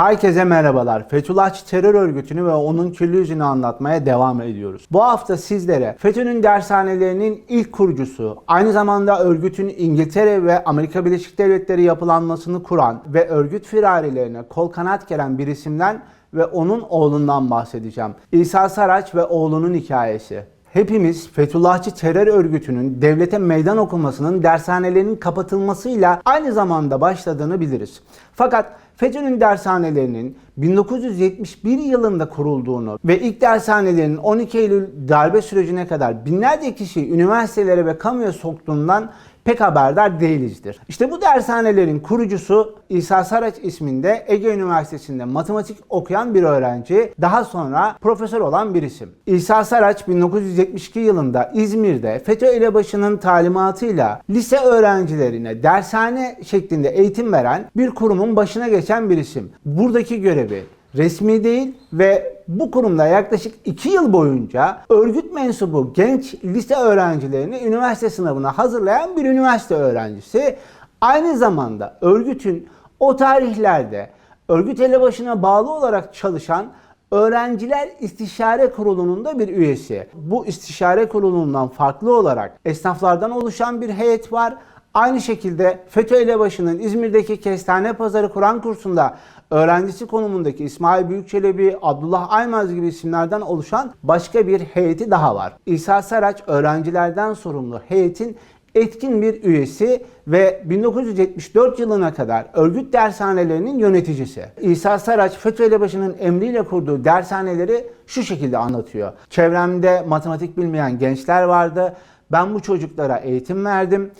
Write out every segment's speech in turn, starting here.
Herkese merhabalar. Fethullahçı terör örgütünü ve onun kirli yüzünü anlatmaya devam ediyoruz. Bu hafta sizlere FETÖ'nün dershanelerinin ilk kurucusu, aynı zamanda örgütün İngiltere ve Amerika Birleşik Devletleri yapılanmasını kuran ve örgüt firarilerine kol kanat geren bir isimden ve onun oğlundan bahsedeceğim. İsa Saraç ve oğlunun hikayesi. Hepimiz Fethullahçı terör örgütünün devlete meydan okumasının dershanelerinin kapatılmasıyla aynı zamanda başladığını biliriz. Fakat FETÖ'nün dershanelerinin 1971 yılında kurulduğunu ve ilk dershanelerin 12 Eylül darbe sürecine kadar binlerce kişiyi üniversitelere ve kamuya soktuğundan pek haberdar değilizdir. İşte bu dershanelerin kurucusu İsa Saraç isminde Ege Üniversitesi'nde matematik okuyan bir öğrenci, daha sonra profesör olan bir isim. İsa Saraç 1972 yılında İzmir'de FETÖ elebaşının talimatıyla lise öğrencilerine dershane şeklinde eğitim veren bir kurumun başına geçen bir isim. Buradaki görevi resmi değil ve bu kurumda yaklaşık 2 yıl boyunca örgüt mensubu genç lise öğrencilerini üniversite sınavına hazırlayan bir üniversite öğrencisi. Aynı zamanda örgütün o tarihlerde örgüt elebaşına bağlı olarak çalışan Öğrenciler İstişare Kurulu'nun da bir üyesi. Bu istişare kurulundan farklı olarak esnaflardan oluşan bir heyet var. Aynı şekilde FETÖ elebaşının İzmir'deki Kestane Pazarı Kur'an kursunda öğrencisi konumundaki İsmail Büyükçelebi, Abdullah Aymaz gibi isimlerden oluşan başka bir heyeti daha var. İsa Saraç öğrencilerden sorumlu heyetin etkin bir üyesi ve 1974 yılına kadar örgüt dershanelerinin yöneticisi. İsa Saraç FETÖ elebaşının emriyle kurduğu dershaneleri şu şekilde anlatıyor. Çevremde matematik bilmeyen gençler vardı. Ben bu çocuklara eğitim verdim.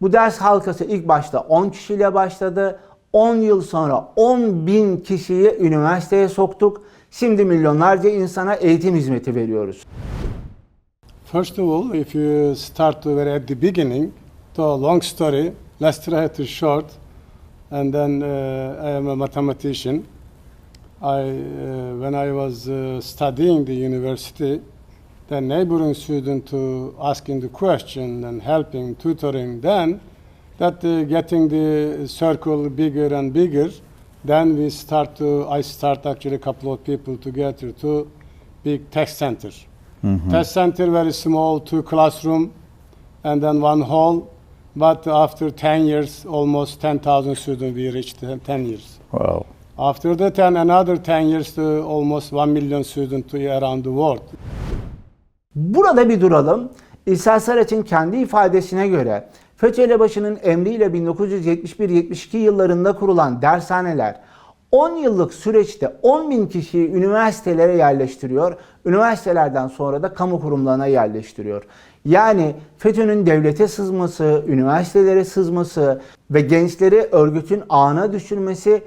Bu ders halkası ilk başta 10 kişiyle başladı. 10 yıl sonra 10 bin kişiyi üniversiteye soktuk. Şimdi milyonlarca insana eğitim hizmeti veriyoruz. First of all, if you start to very at the beginning, the long story, let's try to short, and then uh, I am a mathematician. I, uh, when I was uh, studying the university, the neighboring student to asking the question and helping, tutoring, then that uh, getting the circle bigger and bigger, then we start to, I start actually a couple of people together to big test center. Mm-hmm. Test center very small, two classroom, and then one hall. But after 10 years, almost 10,000 students, we reached uh, 10 years. Wow. After the 10, another 10 years to almost 1 million students to around the world. Burada bir duralım. İsa Saraç'ın kendi ifadesine göre FETÖ elebaşının emriyle 1971-72 yıllarında kurulan dershaneler 10 yıllık süreçte 10 bin kişiyi üniversitelere yerleştiriyor. Üniversitelerden sonra da kamu kurumlarına yerleştiriyor. Yani FETÖ'nün devlete sızması, üniversitelere sızması ve gençleri örgütün ağına düşürmesi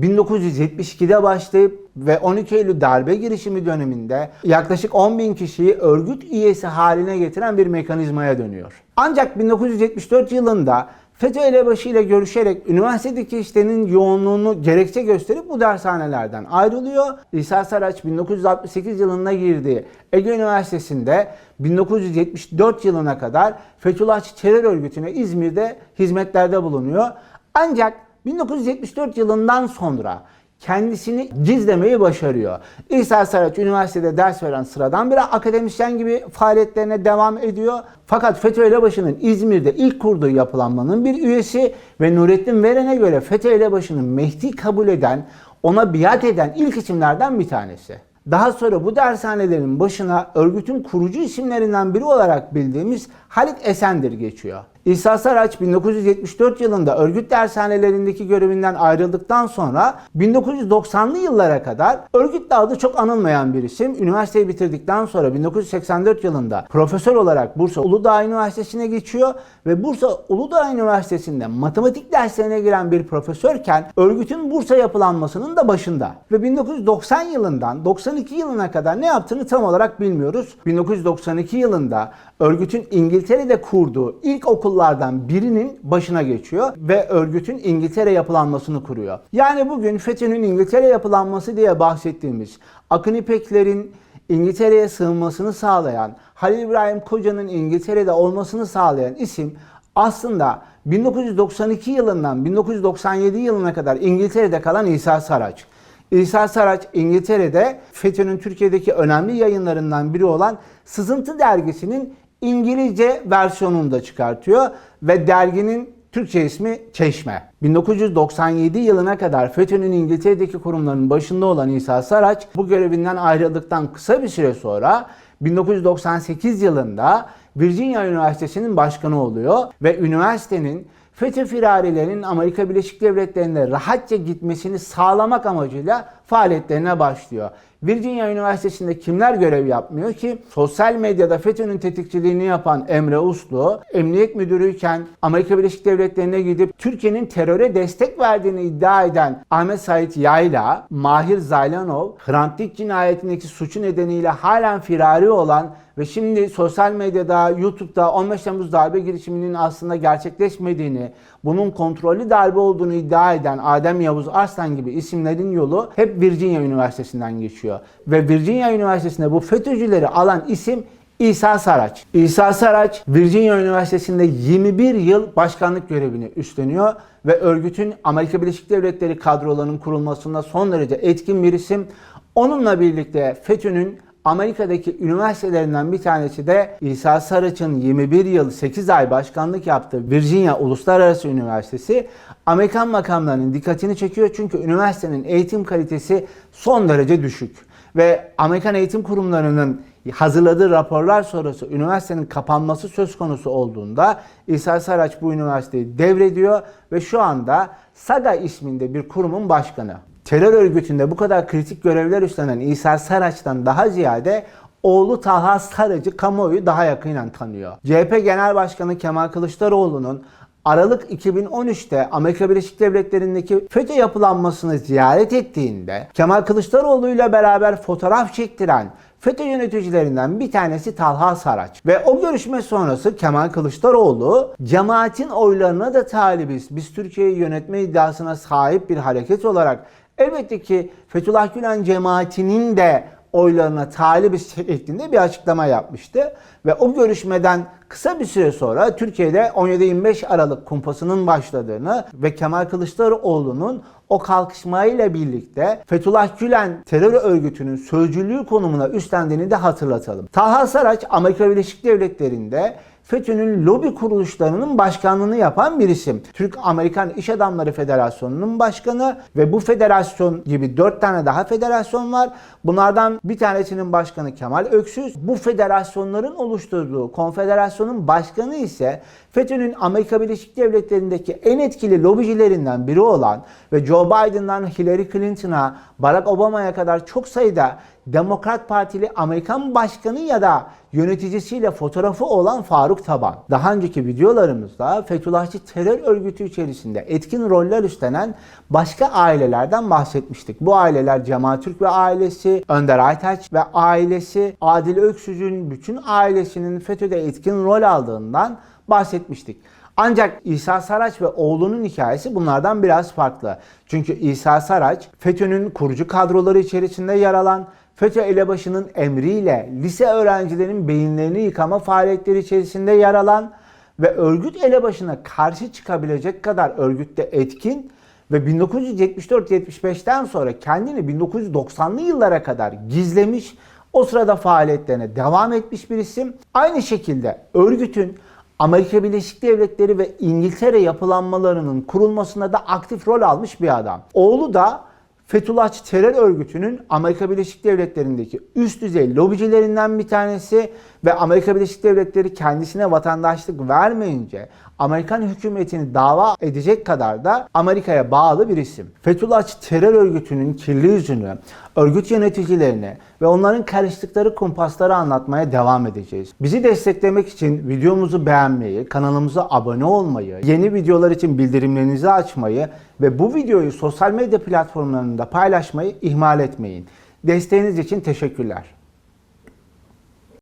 1972'de başlayıp ve 12 Eylül darbe girişimi döneminde yaklaşık 10 bin kişiyi örgüt üyesi haline getiren bir mekanizmaya dönüyor. Ancak 1974 yılında FETÖ elebaşı ile görüşerek üniversitedeki işlerinin yoğunluğunu gerekçe gösterip bu dershanelerden ayrılıyor. İsa Saraç 1968 yılında girdiği Ege Üniversitesi'nde 1974 yılına kadar Fethullahçı terör örgütüne İzmir'de hizmetlerde bulunuyor. Ancak 1974 yılından sonra kendisini gizlemeyi başarıyor. İsa Saraç üniversitede ders veren sıradan bir akademisyen gibi faaliyetlerine devam ediyor. Fakat FETÖ elebaşının İzmir'de ilk kurduğu yapılanmanın bir üyesi ve Nurettin Veren'e göre FETÖ elebaşının Mehdi kabul eden, ona biat eden ilk isimlerden bir tanesi. Daha sonra bu dershanelerin başına örgütün kurucu isimlerinden biri olarak bildiğimiz Halit Esendir geçiyor. İsa Saraç 1974 yılında örgüt dershanelerindeki görevinden ayrıldıktan sonra 1990'lı yıllara kadar örgütle adı çok anılmayan bir isim. Üniversiteyi bitirdikten sonra 1984 yılında profesör olarak Bursa Uludağ Üniversitesi'ne geçiyor ve Bursa Uludağ Üniversitesi'nde matematik derslerine giren bir profesörken örgütün Bursa yapılanmasının da başında. Ve 1990 yılından 92 yılına kadar ne yaptığını tam olarak bilmiyoruz. 1992 yılında örgütün İngiltere'de kurduğu ilk okullardan birinin başına geçiyor ve örgütün İngiltere yapılanmasını kuruyor. Yani bugün FETÖ'nün İngiltere yapılanması diye bahsettiğimiz Akın İpekler'in İngiltere'ye sığınmasını sağlayan, Halil İbrahim Koca'nın İngiltere'de olmasını sağlayan isim aslında 1992 yılından 1997 yılına kadar İngiltere'de kalan İsa Saraç. İsa Saraç İngiltere'de FETÖ'nün Türkiye'deki önemli yayınlarından biri olan Sızıntı dergisinin İngilizce versiyonunu da çıkartıyor ve derginin Türkçe ismi Çeşme. 1997 yılına kadar FETÖ'nün İngiltere'deki kurumlarının başında olan İsa Saraç bu görevinden ayrıldıktan kısa bir süre sonra 1998 yılında Virginia Üniversitesi'nin başkanı oluyor ve üniversitenin FETÖ firarilerinin Amerika Birleşik Devletleri'ne rahatça gitmesini sağlamak amacıyla faaliyetlerine başlıyor. Virginia Üniversitesi'nde kimler görev yapmıyor ki? Sosyal medyada FETÖ'nün tetikçiliğini yapan Emre Uslu, emniyet müdürüyken Amerika Birleşik Devletleri'ne gidip Türkiye'nin teröre destek verdiğini iddia eden Ahmet Sait Yayla, Mahir Zaylanov, Hrant Dink cinayetindeki suçu nedeniyle halen firari olan ve şimdi sosyal medyada, YouTube'da 15 Temmuz darbe girişiminin aslında gerçekleşmediğini, bunun kontrollü darbe olduğunu iddia eden Adem Yavuz Arslan gibi isimlerin yolu hep Virginia Üniversitesi'nden geçiyor. Ve Virginia Üniversitesi'nde bu FETÖ'cüleri alan isim İsa Saraç. İsa Saraç Virginia Üniversitesi'nde 21 yıl başkanlık görevini üstleniyor ve örgütün Amerika Birleşik Devletleri kadrolarının kurulmasında son derece etkin bir isim. Onunla birlikte FETÖ'nün Amerika'daki üniversitelerinden bir tanesi de İsa Saraç'ın 21 yıl 8 ay başkanlık yaptığı Virginia Uluslararası Üniversitesi Amerikan makamlarının dikkatini çekiyor çünkü üniversitenin eğitim kalitesi son derece düşük ve Amerikan eğitim kurumlarının hazırladığı raporlar sonrası üniversitenin kapanması söz konusu olduğunda İsa Saraç bu üniversiteyi devrediyor ve şu anda SAGA isminde bir kurumun başkanı. Terör örgütünde bu kadar kritik görevler üstlenen İsa Saraç'tan daha ziyade oğlu Talha Sarıcı kamuoyu daha yakından tanıyor. CHP Genel Başkanı Kemal Kılıçdaroğlu'nun Aralık 2013'te Amerika Birleşik Devletleri'ndeki FETÖ yapılanmasını ziyaret ettiğinde Kemal Kılıçdaroğlu ile beraber fotoğraf çektiren FETÖ yöneticilerinden bir tanesi Talha Saraç. Ve o görüşme sonrası Kemal Kılıçdaroğlu cemaatin oylarına da talibiz. Biz Türkiye'yi yönetme iddiasına sahip bir hareket olarak elbette ki Fethullah Gülen cemaatinin de oylarına talibiz şeklinde bir açıklama yapmıştı. Ve o görüşmeden kısa bir süre sonra Türkiye'de 17-25 Aralık kumpasının başladığını ve Kemal Kılıçdaroğlu'nun o kalkışmayla birlikte Fethullah Gülen terör örgütünün sözcülüğü konumuna üstlendiğini de hatırlatalım. Talha Saraç Amerika Birleşik Devletleri'nde FETÖ'nün lobi kuruluşlarının başkanlığını yapan bir isim. Türk-Amerikan İş Adamları Federasyonu'nun başkanı ve bu federasyon gibi dört tane daha federasyon var. Bunlardan bir tanesinin başkanı Kemal Öksüz. Bu federasyonların oluşturduğu konfederasyonun başkanı ise FETÖ'nün Amerika Birleşik Devletleri'ndeki en etkili lobicilerinden biri olan ve Joe Biden'dan Hillary Clinton'a, Barack Obama'ya kadar çok sayıda Demokrat Partili Amerikan başkanı ya da yöneticisiyle fotoğrafı olan Faruk Taban. Daha önceki videolarımızda Fethullahçı terör örgütü içerisinde etkin roller üstlenen başka ailelerden bahsetmiştik. Bu aileler Cemal Türk ve ailesi, Önder Aytaç ve ailesi, Adil Öksüz'ün bütün ailesinin FETÖ'de etkin rol aldığından bahsetmiştik. Ancak İsa Saraç ve oğlunun hikayesi bunlardan biraz farklı. Çünkü İsa Saraç FETÖ'nün kurucu kadroları içerisinde yer alan FETÖ elebaşının emriyle lise öğrencilerinin beyinlerini yıkama faaliyetleri içerisinde yer alan ve örgüt elebaşına karşı çıkabilecek kadar örgütte etkin ve 1974-75'ten sonra kendini 1990'lı yıllara kadar gizlemiş, o sırada faaliyetlerine devam etmiş bir isim. Aynı şekilde örgütün Amerika Birleşik Devletleri ve İngiltere yapılanmalarının kurulmasında da aktif rol almış bir adam. Oğlu da Fethullahçı terör örgütünün Amerika Birleşik Devletleri'ndeki üst düzey lobicilerinden bir tanesi ve Amerika Birleşik Devletleri kendisine vatandaşlık vermeyince Amerikan hükümetini dava edecek kadar da Amerika'ya bağlı bir isim. Fethullahçı terör örgütünün kirli yüzünü, örgüt yöneticilerini ve onların karıştıkları kumpasları anlatmaya devam edeceğiz. Bizi desteklemek için videomuzu beğenmeyi, kanalımıza abone olmayı, yeni videolar için bildirimlerinizi açmayı ve bu videoyu sosyal medya platformlarında paylaşmayı ihmal etmeyin. Desteğiniz için teşekkürler.